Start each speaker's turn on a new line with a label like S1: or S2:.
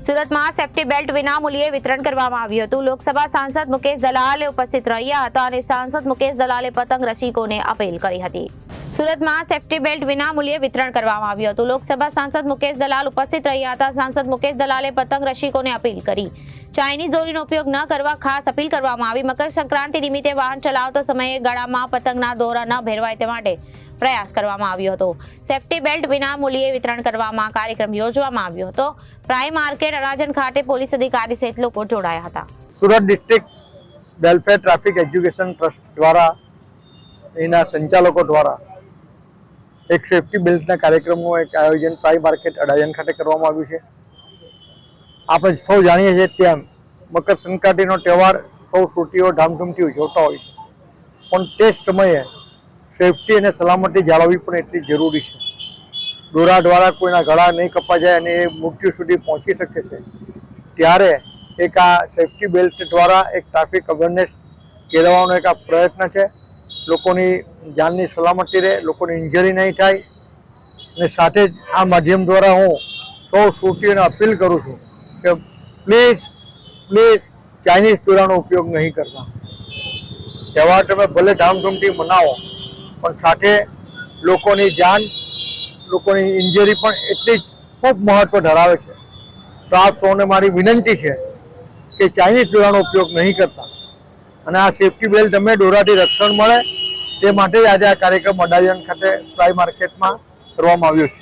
S1: સુરતમાં safety belt વિનામૂલ્યે વિતરણ કરવામાં આવ્યું હતું. લોકસભા સાંસદ મુકેશ દલાલ ઉપસ્થિત રહ્યા હતા અને સાંસદ મુકેશ દલાલે પતંગ રસિકોને અપીલ કરી હતી. સુરતમાં સેફટી બેલ્ટ વિનામૂલ્યે વિતરણ કરવામાં આવ્યું હતું. લોકસભા સાંસદ મુકેશ દલાલ ઉપસ્થિત રહ્યા હતા. સાંસદ મુકેશ દલાલે પતંગ રસિકોને અપીલ કરી. ચાઇનીઝ દોરીનો ઉપયોગ ન કરવા ખાસ અપીલ કરવામાં આવી. મકર સંક્રાંતિ નિમિત્તે વાહન ચલાવતા સમયે ગળામાં પતંગના દોરા ન ભેરવાય તે માટે પ્રયાસ કરવામાં આવ્યો હતો. સેફટી બેલ્ટ વિનામૂલ્યે વિતરણ કરવામાં કાર્યક્રમ યોજવામાં આવ્યો હતો. પ્રાઇમ માર્કેટ અડાજણ ખાતે પોલીસ અધિકારી સહિત લોકો જોડાયા હતા.
S2: Surat district welfare traffic education trust દ્વારા, એના સંચાલકો દ્વારા એક સેફટી બેલ્ટના કાર્યક્રમનું એક આયોજન પ્રાઇમ માર્કેટ અડાજણ ખાતે કરવામાં આવ્યું છે. આપણે સૌ જાણીએ છીએ તેમ મકર સંક્રાંતિનો તહેવાર, સૌ સુટીઓ ધામધૂમથી ઉજવતા હોય છે. પણ તે સમયે સેફટી અને સલામતી જાળવવી પણ એટલી જરૂરી છે. દોરા દ્વારા કોઈના ગળા નહીં કપા જાય અને એ મૃત્યુ સુધી પહોંચી શકે છે. ત્યારે એક આ સેફટી બેલ્ટ દ્વારા એક ટ્રાફિક અવેરનેસ કેળવવાનો એક આ પ્રયત્ન છે. લોકોની જાનની સલામતી રહે, લોકોની ઇન્જરી નહીં થાય. અને સાથે જ આ માધ્યમ દ્વારા હું સૌ સુરતીઓને અપીલ કરું છું કે પ્લીઝ પ્લીઝ ચાઇનીઝ દોરાનો ઉપયોગ નહીં કરતા. તહેવાર તમે ભલે ધામધૂમથી મનાવો પણ સાથે લોકોની જાન, લોકોની ઇન્જરી પણ એટલી જ ખૂબ મહત્વ ધરાવે છે. તો આપ સૌને મારી વિનંતી છે કે ચાઇનીઝ દોરાનો ઉપયોગ નહીં કરતા. અને આ સેફ્ટી બેલ્ટ તમે દોરાથી રક્ષણ મળે, તે માટે આજે આ કાર્યક્રમ અડાજણ ખાતે ફ્લાય માર્કેટમાં કરવામાં આવ્યો છે.